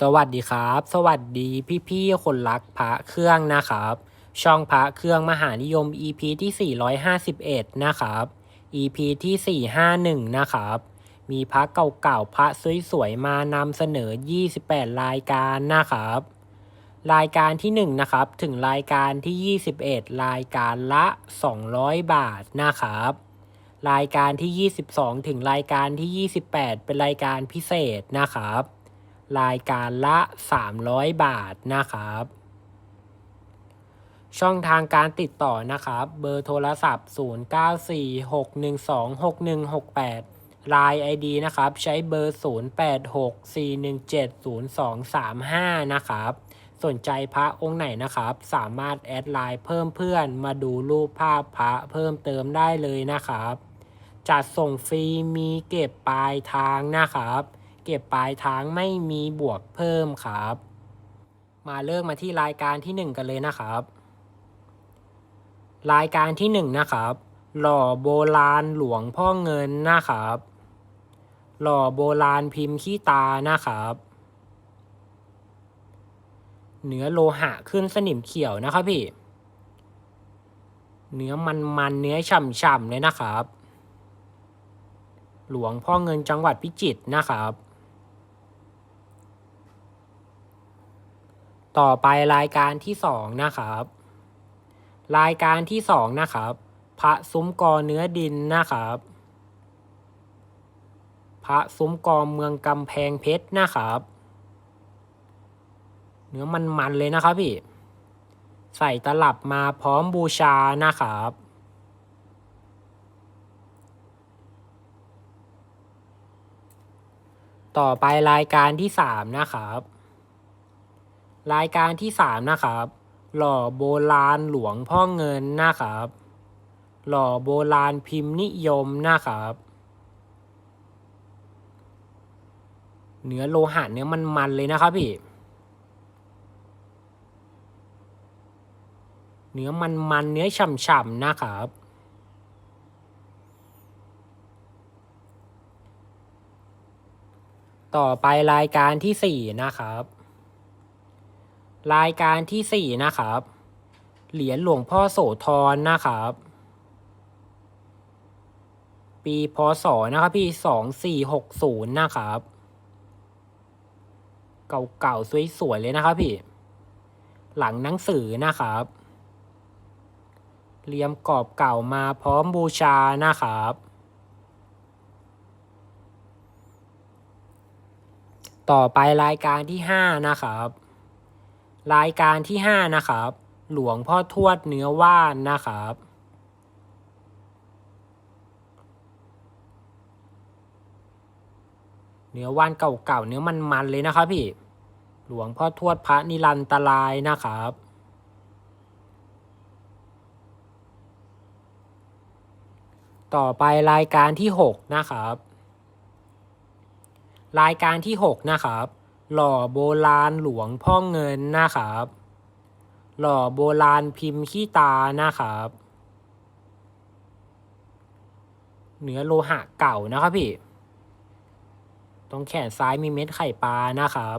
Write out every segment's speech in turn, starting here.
สวัสดีครับ สวัสดีพี่ๆคนรักพระเครื่องนะครับ ช่องพระเครื่องมหานิยม EP ที่ 451 นะครับ EP ที่ 451 นะครับ มีพระเก่าๆพระสวยๆมานำเสนอ 28 รายการนะครับ รายการที่ 1 นะครับ ถึงรายการที่ 21 รายการละ 200 บาทนะครับ รายการที่ 22 ถึงรายการที่ 28 เป็นรายการพิเศษนะครับ รายการละ 300 บาทนะครับ ช่องทางการติดต่อนะครับ เบอร์โทรศัพท์ 0946126168 Line ID นะครับ ใช้เบอร์ 0864170235 นะครับ สนใจพระองค์ไหนนะครับ สามารถแอดไลน์เพิ่มเพื่อนมาดูรูปภาพพระเพิ่มเติมได้เลยนะครับจัดส่งฟรีมีเก็บปลายทางนะครับ เก็บปลายทางไม่มีบวกเพิ่มครับ มาเริ่มมาที่รายการที่หนึ่งกันเลยนะครับ รายการที่หนึ่งนะครับ หล่อโบราณหลวงพ่อเงินนะครับ หล่อโบราณพิมพ์ขี้ตานะครับเนื้อโลหะขึ้นสนิมเขียวนะครับพี่ เนื้อมันๆเนื้อฉ่ำๆเลยนะครับ หลวงพ่อเงินจังหวัดพิจิตรนะครับ ต่อไปรายการที่สองนะครับ รายการที่สองนะครับ พระซุ้มกอเนื้อดินนะครับ พระซุ้มกอเมืองกำแพงเพชรนะครับ เนื้อมันๆเลยนะครับพี่ ใส่ตลับมาพร้อมบูชานะครับต่อไปรายการที่สามนะครับ รายการที่สามนะครับ หล่อโบราณหลวงพ่อเงินนะครับ หล่อโบราณพิมพ์นิยมนะครับ เนื้อโลหะเนื้อมันๆเลยนะครับพี่ เนื้อมันๆเนื้อฉ่ำๆนะครับต่อไปรายการที่สี่นะครับ รายการที่สี่นะครับ เหรียญหลวงพ่อโสธรนะครับ ปีพศนะครับพี่สองสี่หกศูนย์นะครับ เก่าๆสวยๆเลยนะครับพี่ หลังหนังสือนะครับเรียมกรอบเก่ามาพร้อมบูชานะครับ ต่อไปรายการที่ห้านะครับ รายการที่ห้านะครับ หลวงพ่อทวดเนื้อว่านนะครับ เนื้อว่านเก่าๆเนื้อมันๆเลยนะครับพี่ หลวงพ่อทวดพระนิรันตรายนะครับต่อไปรายการที่หกนะครับ รายการที่หกนะครับ หล่อโบราณหลวงพ่อเงินนะครับ หล่อโบราณพิมพ์ขี้ตานะครับเนื้อโลหะเก่านะครับพี่ ตรงแขนซ้ายมีเม็ดไข่ปลานะครับ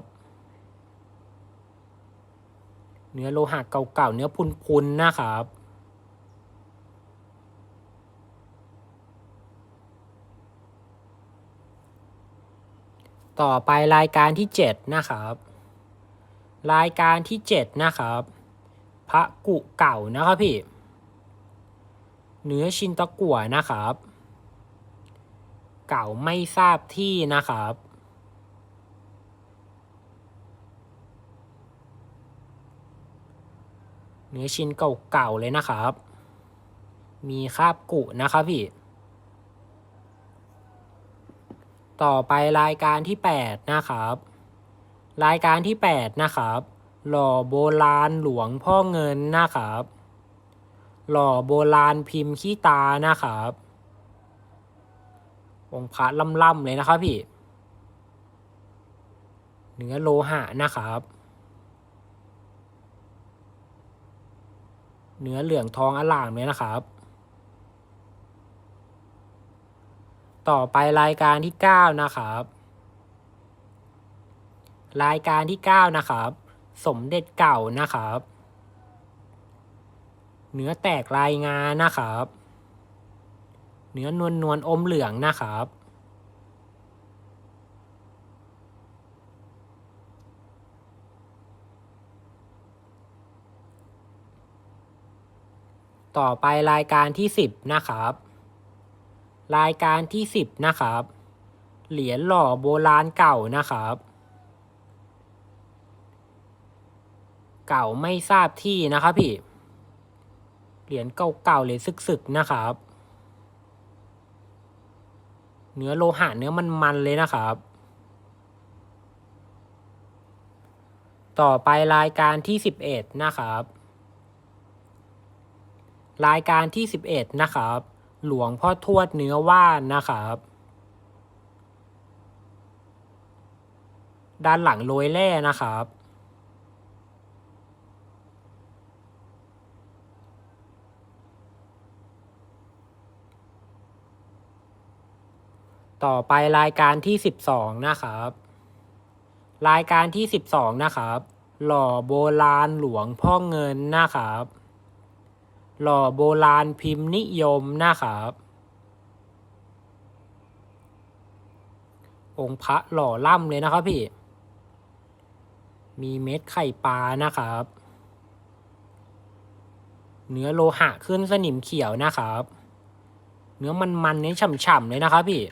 เนื้อโลหะเก่าๆเนื้อพุนๆนะครับ ต่อไปรายการที่เจ็ดนะครับ รายการที่เจ็ดนะครับ พระกุเก่านะครับพี่ เนื้อชินตะกั่วนะครับ เก่าไม่ทราบที่นะครับเนื้อชิ้นเก่าๆเลยนะครับ มีคราบกุนะครับพี่ ต่อไปรายการที่ 8 นะครับ รายการที่ 8 นะครับ หล่อโบราณหลวงพ่อเงินนะครับ หล่อโบราณพิมพ์ขี้ตานะครับ องค์พระล่ำๆเลยนะครับพี่เนื้อโลหะนะครับ เนื้อเหลืองทองอล่ามเลยนะครับ ต่อไปรายการที่ 9 นะครับ รายการที่ 9 นะครับ สมเด็จเก่านะครับ เนื้อแตกลายงานนะครับ เนื้อนวลนวลอมเหลืองนะครับ ต่อไปรายการที่ 10 นะครับ รายการที่ 10 นะครับ เหรียญหล่อโบราณเก่านะครับ เก่าไม่ทราบที่นะครับพี่ เหรียญเก่าๆเลยสึกๆนะครับ เนื้อโลหะเนื้อมันๆเลยนะครับ ต่อไปรายการที่ 11 นะครับ รายการที่ 11 นะครับ หลวงพ่อทวดเนื้อว่านนะครับ ด้านหลังโรยแร่นะครับ ต่อไปรายการที่ 12 นะครับ รายการที่ 12 นะครับ หล่อโบราณหลวงพ่อเงินนะครับ หล่อโบราณพิมพ์นิยมนะครับ องค์พระหล่อล่ำเลยนะครับพี่ มีเม็ดไข่ปลานะครับ เนื้อโลหะขึ้นสนิมเขียวนะครับ เนื้อมันๆเนื้อฉ่ำๆเลยนะครับพี่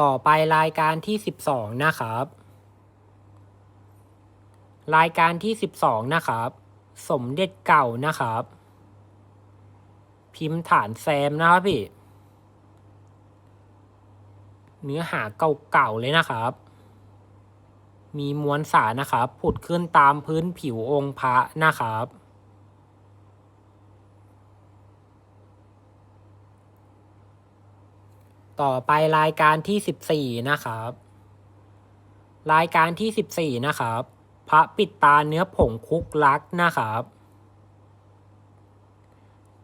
ต่อไปรายการที่ 12 นะครับ รายการที่ 12 นะครับ สมเด็จเก่านะครับ พิมพ์ฐานแซมนะครับพี่ เนื้อหาเก่าๆเลยนะครับ มีมวลสารนะครับ ผุดขึ้นตามพื้นผิวองค์พระนะครับต่อไปรายการที่ 14 นะครับ รายการที่ 14 นะครับ พระปิดตาเนื้อผงคุกลักนะครับ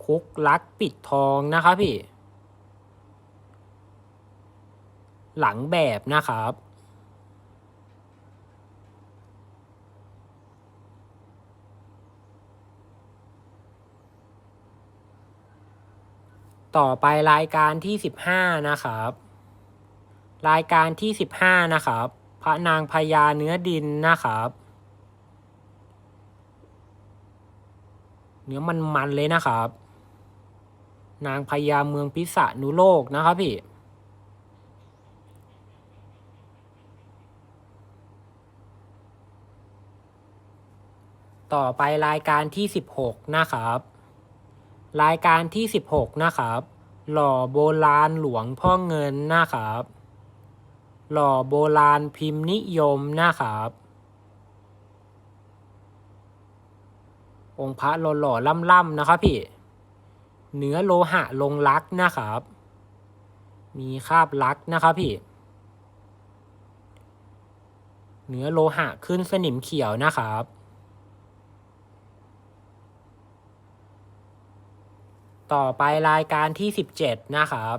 คุกลักปิดทองนะครับพี่ หลังแบบนะครับต่อไปรายการที่15นะครับ รายการที่15นะครับ พระนางพญาเนื้อดินนะครับ เนื้อมันๆเลยนะครับ นางพญาเมืองพิษณุโลกนะครับพี่ต่อไปรายการที่ 16 นะครับ รายการที่ 16 นะครับ หล่อโบราณหลวงพ่อเงินนะครับ หล่อโบราณพิมพ์นิยมนะครับ องค์พระหล่อๆล่ำๆนะครับพี่ เนื้อโลหะลงลักนะครับ มีคาบลักนะครับพี่ เนื้อโลหะขึ้นสนิมเขียวนะครับต่อไปรายการที่17นะครับ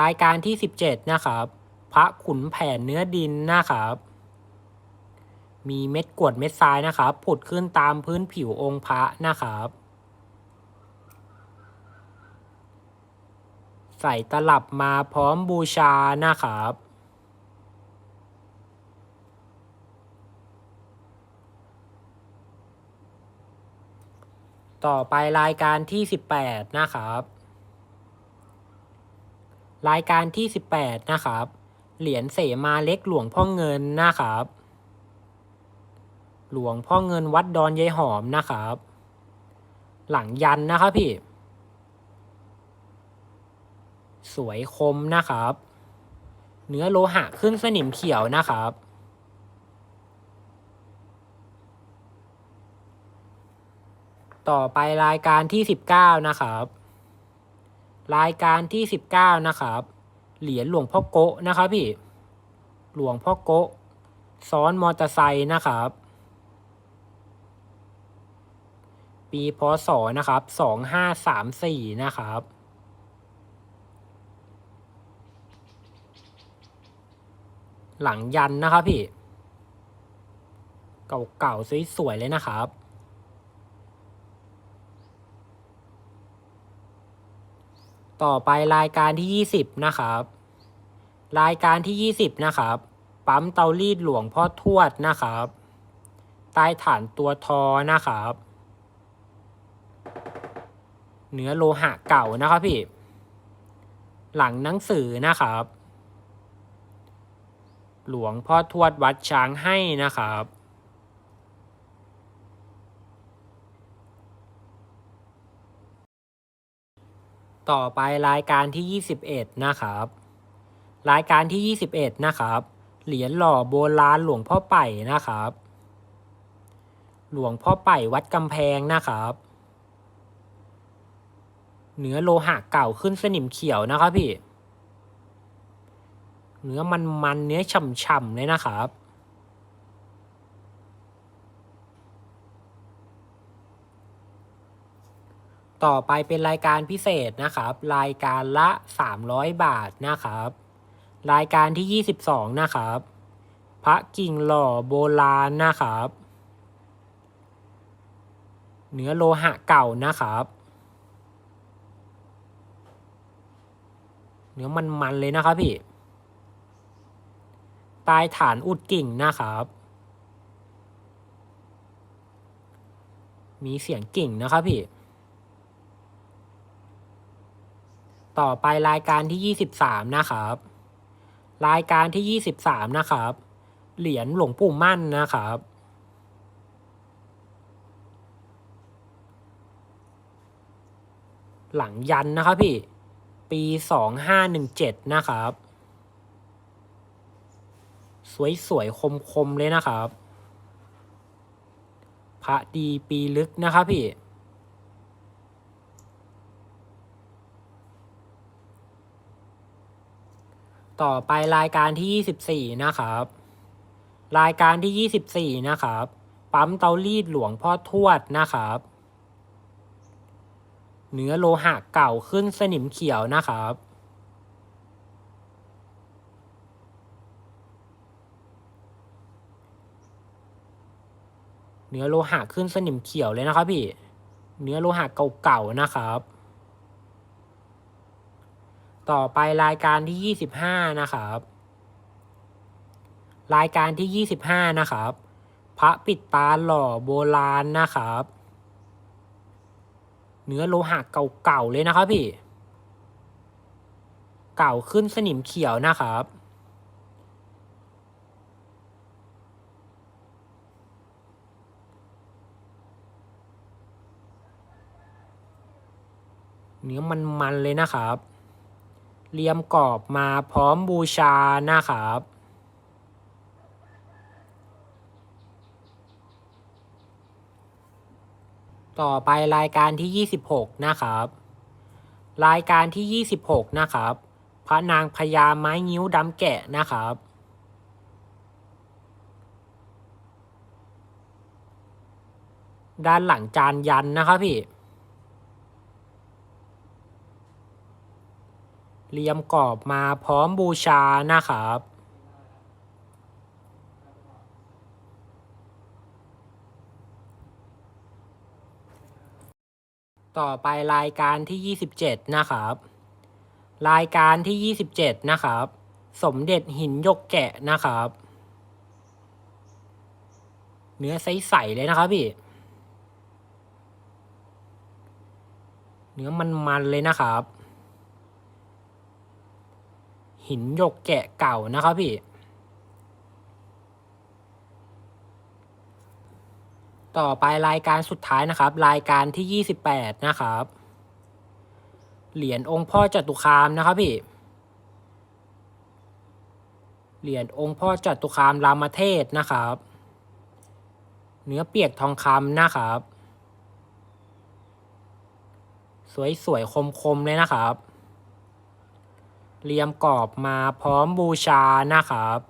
รายการที่17นะครับ พระขุนแผนเนื้อดินนะครับ มีเม็ดกวดเม็ดทรายนะครับผุดขึ้นตามพื้นผิวองค์พระนะครับ ใส่ตลับมาพร้อมบูชานะครับต่อไปรายการที่ 18 นะครับ รายการที่ 18 นะครับ เหรียญเสมาเล็กหลวงพ่อเงินนะครับ หลวงพ่อเงินวัดดอนยายหอมนะครับ หลังยันนะครับพี่ สวยคมนะครับ เนื้อโลหะขึ้นสนิมเขียวนะครับ ต่อไปรายการที่19นะครับ รายการที่19นะครับ เหรียญหลวงพ่อโกะนะครับพี่ หลวงพ่อโกะซ้อนมอเตอร์ไซค์นะครับ ปีพศนะครับสองห้าสามสี่นะครับ หลังยันนะครับพี่ เก่าๆสวยๆเลยนะครับ ต่อไปรายการที่ยี่สิบนะครับ รายการที่ยี่สิบนะครับ ปั๊มเตารีดหลวงพ่อทวดนะครับ ใต้ฐานตัวทอนะครับ เนื้อโลหะเก่านะครับพี่ หลังหนังสือนะครับ หลวงพ่อทวดวัดช้างให้นะครับ ต่อไปรายการที่ 21 นะครับ รายการที่ 21 นะครับ เหรียญหล่อโบราณหลวงพ่อไป่นะครับ หลวงพ่อไป่วัดกำแพงนะครับ เนื้อโลหะเก่าขึ้นสนิมเขียวนะครับพี่ เนื้อมันมันเนื้อฉ่ำๆเลยนะครับ ต่อไปเป็นรายการพิเศษนะครับ รายการละ 300 บาทนะครับ รายการที่ 22 นะครับ พระกิ่งหล่อโบราณนะครับ เนื้อโลหะเก่านะครับ นื้อมันๆเลยนะครับพี่ใต้ฐานอุดกิ่งนะครับ มีเสียงกิ่งนะครับพี่ ต่อไปรายการที่23นะครับ รายการที่23นะครับ เหรียญหลวงปู่มั่นนะครับหลังยันนะครับพี่ ปี 2517 นะครับ สวยๆ คมๆ เลยนะครับ พระดีปีลึกนะครับพี่ต่อไปรายการที่ 24 นะครับ รายการที่ 24 นะครับ ปั๊มเตารีดหลวงพ่อทวดนะครับ เนื้อโลหะเก่าขึ้นสนิมเขียวนะครับเนื้อโลหะขึ้นสนิมเขียวเลยนะครับพี่ เนื้อโลหะเก่าๆนะครับ ต่อไปรายการที่25นะครับ รายการที่25นะครับ พระปิดตาหล่อโบราณนะครับ เนื้อโลหะเก่าๆเลยนะครับพี่ เก่าขึ้นสนิมเขียวนะครับ เนื้อมันๆเลยนะครับ เรียมกรอบมาพร้อมบูชานะครับ ต่อไปรายการที่ 26 นะครับ รายการที่ 26 นะครับ พระนางพญาไม้งิ้วดำแกะนะครับ ด้านหลังจานยันนะครับพี่เรียมกรอบมาพร้อมบูชานะครับ ต่อไปรายการที่ 27 นะครับ รายการที่ 27 นะครับ สมเด็จหินยกแกะนะครับ เนื้อใสๆเลยนะครับพี่ เนื้อมันๆเลยนะครับ หินยกแกะเก่านะครับพี่ ต่อไปรายการสุดท้ายนะครับ รายการที่ 28 นะครับ เหรียญองค์พ่อจตุคามนะครับพี่ เหรียญองค์พ่อจตุคามรามเทศนะครับ เนื้อเปียกทองคำนะครับ สวยๆ คมๆ เลยนะครับ เรียมกรอบมาพร้อมบูชานะครับ